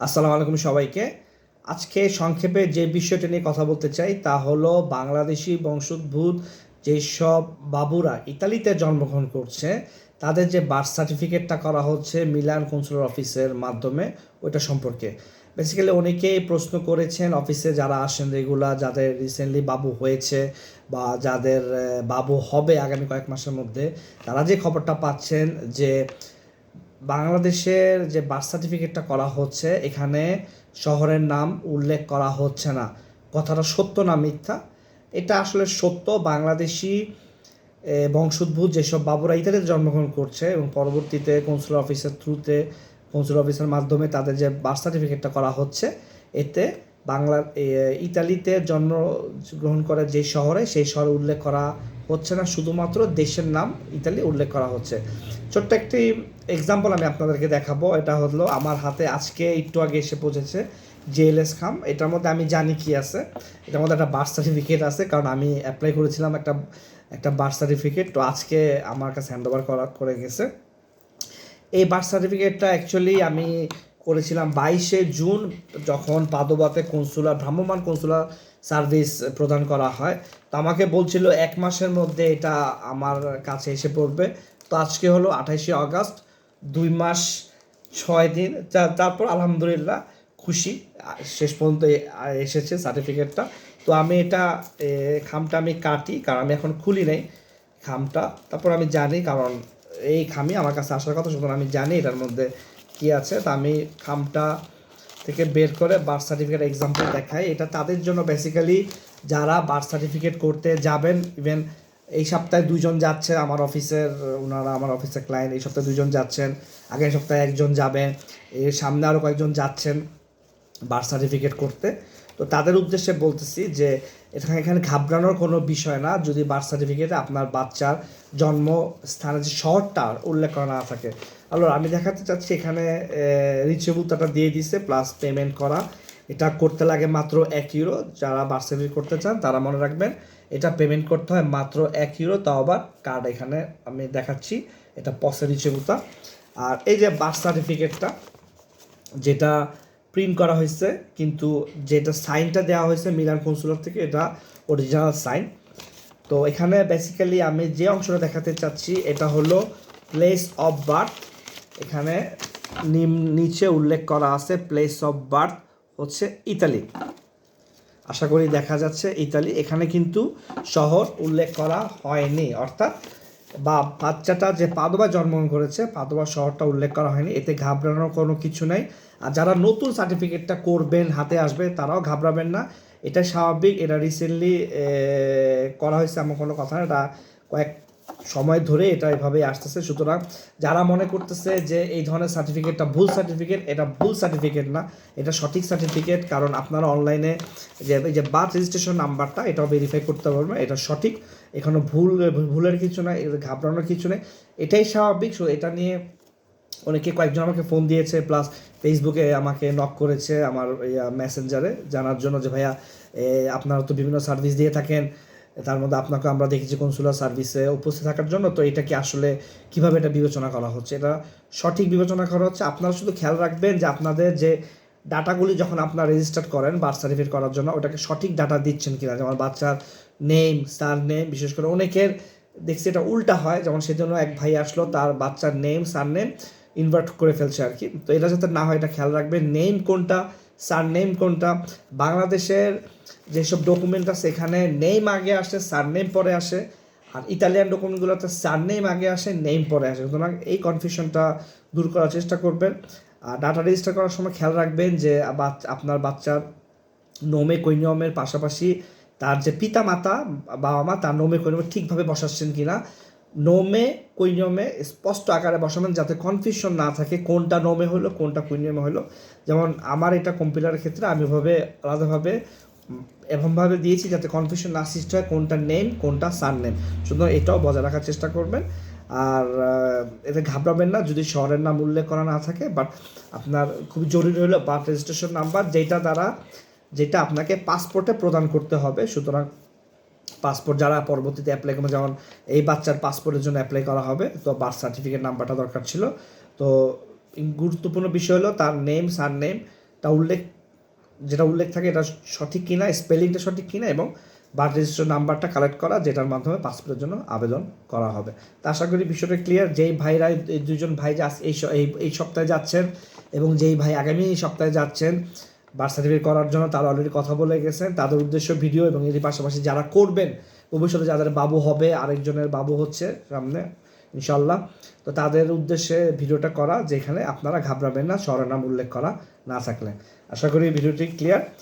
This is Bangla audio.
আসসালামু আলাইকুম সবাইকে। আজকে সংক্ষেপে যে বিষয়টা নিয়ে কথা বলতে চাই তা হলো বাংলাদেশি বংশোদ্ভূত যেসব বাবুরা ইতালিতে জন্মগ্রহণ করছে, তাদের যে বার্থ সার্টিফিকেটটা করা হচ্ছে মিলান কনসুলার অফিসের মাধ্যমে ওইটা সম্পর্কে। বেসিক্যালি অনেকেই প্রশ্ন করেছেন অফিসে যারা আসেন রেগুলার যাদের রিসেন্টলি বাবু হয়েছে বা যাদের বাবু হবে আগামী কয়েক মাসের মধ্যে, তারা যে খবরটা পাচ্ছেন যে বাংলাদেশের যে বার্থ সার্টিফিকেটটা করা হচ্ছে, এখানে শহরের নাম উল্লেখ করা হচ্ছে না। কথাটা সত্য না মিথ্যা? এটা আসলে সত্য। বাংলাদেশি বংশোদ্ভূত যেসব বাবুরা ইতালিতে জন্মগ্রহণ করছে এবং পরবর্তীতে কনসুলার অফিসের থ্রুতে কনসুলার অফিসের মাধ্যমে তাদের যে বার্থ সার্টিফিকেটটা করা হচ্ছে, এতে বাংলা ইতালিতে জন্মগ্রহণ করে যে শহরে, সেই শহরে উল্লেখ করা হচ্ছে না, শুধুমাত্র দেশের নাম ইতালি উল্লেখ করা হচ্ছে। ছোট্ট একটি এক্সাম্পল আমি আপনাদেরকে দেখাবো। এটা হলো আমার হাতে আজকে একটু আগে এসে পৌঁছেছে জেএলএস খাম। এটার মধ্যে আমি জানি কি আছে। এটার মধ্যে একটা বার্থ সার্টিফিকেট আছে, কারণ আমি অ্যাপ্লাই করেছিলাম একটা একটা বার্থ সার্টিফিকেট তো আজকে আমার কাছে হ্যান্ড ওভার করা, করে গেছে। এই বার্থ সার্টিফিকেটটা অ্যাকচুয়ালি আমি করেছিলাম বাইশে জুন যখন পাদোবাতে কনসুলার, ভ্রাম্যমাণ কনসুলার সার্ভিস প্রদান করা হয়। তো আমাকে বলছিল এক মাসের মধ্যে এটা আমার কাছে এসে পড়বে। তো আজকে হলো আঠাশে আগস্ট, দুই মাস, ছয় দিন তারপর আলহামদুলিল্লাহ খুশি। শেষ পর্যন্ত এসেছে সার্টিফিকেটটা। তো আমি এটা খামটা আমি কাটি, কারণ আমি এখন খুলি নাই খামটা। তারপর আমি জানি, কারণ এই খামই আমার কাছে আসার কথা, সুতরাং আমি জানি এটার মধ্যে কি আছে তা আমি খামটা থেকে বের করে বার্থ সার্টিফিকেট এক্সাম্পল দেখাই। এটা তাদের জন্য বেসিক্যালি যারা বার্থ সার্টিফিকেট করতে যাবেন ইভেন এই সপ্তাহে দুজন যাচ্ছে আমার অফিসের ওনারা আমার অফিসের ক্লায়েন্ট এই সপ্তাহে দুজন যাচ্ছেন, আগের সপ্তাহে একজন যাবেন এর সামনে আরও কয়েকজন যাচ্ছেন বার্থ সার্টিফিকেট করতে। তো তাদের উদ্দেশ্যে বলতেছি যে এখানে এখানে ঘাবড়ানোর কোনো বিষয় না। যদি বার্থ সার্টিফিকেটে আপনার বাচ্চার জন্মস্থানের যে শহরটা উল্লেখ করা না থাকে। আলো আমি দেখাতে চাচ্ছি এখানে রিচেবলটা দিয়ে দিছে প্লাস পেমেন্ট করা। এটা করতে লাগে মাত্র এক ইউরো যারা বার্থ সার্টিফিকেট করতে চান, তারা মনে রাখবেন, এটা পেমেন্ট করতে হয় মাত্র এক ইউরো তাও আবার কার্ড এখানে আমি দেখাচ্ছি, এটা পসে রিচেবুতা আর এই যে বার্থ সার্টিফিকেটটা যেটা প্রিন্ট করা হয়েছে, কিন্তু যেটা সাইনটা দেওয়া হয়েছে মিলান কনসুলার থেকে, এটা অরিজিনাল সাইন তো এখানে বেসিক্যালি আমি যে অংশটা দেখাতে চাচ্ছি, এটা হলো প্লেস অফ বার্থ এখানে নিচে উল্লেখ করা আছে প্লেস অফ বার্থ হচ্ছে ইতালি। আশা করি দেখা যাচ্ছে ইতালি। এখানে কিন্তু শহর উল্লেখ করা হয়নি, অর্থাৎ বা বাচ্চাটা যে পাদবা জন্মগ্রহণ করেছে, পাদবা শহরটা উল্লেখ করা হয়নি, এতে ঘাবড়ানোর কোনো কিছু নাই। আর যারা নতুন সার্টিফিকেটটা করবেন, হাতে আসবে, তারাও ঘাবড়াবেন না। এটা স্বাভাবিক, এটা রিসেন্টলি করা হয়েছে, এমন কোনো কথা না। এটা কয়েক সময় ধরে এটা এভাবেই আসতেছে। সুতরাং যারা মনে করতেছে যে এই ধরনের সার্টিফিকেটটা ভুল সার্টিফিকেট এটা ভুল সার্টিফিকেট না, এটা সঠিক সার্টিফিকেট কারণ আপনারা অনলাইনে যে যে বার্থ রেজিস্ট্রেশন নাম্বারটা এটাও ভেরিফাই করতে পারবেন, এটা সঠিক। এখানে ভুল, ভুলের কিছু এর ঘাবড়ানোর কিছু নেই। এটাই স্বাভাবিক, সো এটা নিয়ে অনেকে কয়েকজন আমাকে ফোন দিয়েছে প্লাস ফেসবুকে আমাকে নক করেছে আমার মেসেঞ্জারে জানার জন্য যে, ভাইয়া আপনারা তো বিভিন্ন সার্ভিস দিয়ে থাকেন তার মধ্যে আপনাকে আমরা দেখেছি কনসুলার সার্ভিসে উপস্থিত থাকার জন্য। তো এটা কি আসলে কীভাবে এটা বিবেচনা করা হচ্ছে? এটা সঠিক বিবেচনা করা হচ্ছে, আপনারা শুধু খেয়াল রাখবেন যে আপনাদের যে ডাটাগুলি যখন আপনারা রেজিস্টার করেন বার্থ সার্টিফিকেট করার জন্য, ওটাকে সঠিক ডাটা দিচ্ছেন কিনা? যেমন বাচ্চার নেম সার নেম বিশেষ করে অনেকের দেখছি এটা উল্টা হয়। যেমন সেজন্য এক ভাই আসলো, তার বাচ্চার নেম সার নেম ইনভার্ট করে ফেলছে আর কি। তো এটা যাতে না হয়, এটা খেয়াল রাখবেন নেম কোনটা সার নেম কোনটা? বাংলাদেশের যেসব ডকুমেন্ট আছে, এখানে নেম আগে আসে সার নেম পরে আসে, আর ইতালিয়ান ডকুমেন্টগুলোতে সার নেম আগে আসে নেম পরে আসে। সুতরাং এই কনফিউশনটা দূর করার চেষ্টা করবেন। আর ডাটা রেজিস্টার করার সময় খেয়াল রাখবেন যে আপনার বাচ্চার নোমে কৈনিয়মের পাশাপাশি তার যে পিতা মাতা বাবা মা তার নোমে কৈনিয়মে ঠিকভাবে বসাচ্ছেন কি না নোমে কৈনিয়মে স্পষ্ট আকারে বসাবেন যাতে কনফিউশন না থাকে কোনটা নোমে হলো, কোনটা কৈনিয়মে হলো। যেমন আমার এটা কম্পিউটারের ক্ষেত্রে আমি ভাবে আলাদাভাবে এরকমভাবে দিয়েছি যাতে কনফিউশন না সৃষ্টি হয় কোনটা নেম কোনটা সার নেম সুতরাং এটাও বজায় রাখার চেষ্টা করবেন। আর এতে ঘাবড়াবেন না, যদি শহরের নাম উল্লেখ করা না থাকে বাট আপনার খুব জরুরি হলো বার্থ রেজিস্ট্রেশন নাম্বার যেটা দ্বারা, যেটা আপনাকে পাসপোর্টে প্রদান করতে হবে। সুতরাং পাসপোর্ট যারা পরবর্তীতে অ্যাপ্লাই করবে, যেমন এই বাচ্চার পাসপোর্টের জন্য অ্যাপ্লাই করা হবে, তো বার্থ সার্টিফিকেট নাম্বারটা দরকার ছিল। তো গুরুত্বপূর্ণ বিষয় হলো তার নেম সার নেম টা উল্লেখ যেটা উল্লেখ থাকে এটা সঠিক কিনা, স্পেলিংটা সঠিক কিনা এবং বার্থ রেজিস্টার নাম্বারটা কালেক্ট করা, যেটার মাধ্যমে পাসপোর্টের জন্য আবেদন করা হবে। তা আশা করি বিষয়টা ক্লিয়ার যেই ভাইরা, এই দুজন ভাই যা এই এই এই সপ্তাহে যাচ্ছেন এবং যেই ভাই আগামী এই সপ্তাহে যাচ্ছেন বার্থ সার্টিফিকেট করার জন্য তারা অলরেডি কথা বলে গেছেন। তাদের উদ্দেশ্য ভিডিও এবং এর পাশাপাশি যারা করবেন, ভবিষ্যতে যাদের বাবু হবে, আরেকজনের বাবু হচ্ছে সামনে ইনশাল্লাহ তো তাদের উদ্দেশ্যে ভিডিওটা করা, যেখানে আপনারা ঘাবড়াবেন না স্বরের উল্লেখ করা না থাকলে। আশা করি ভিডিওটি ক্লিয়ার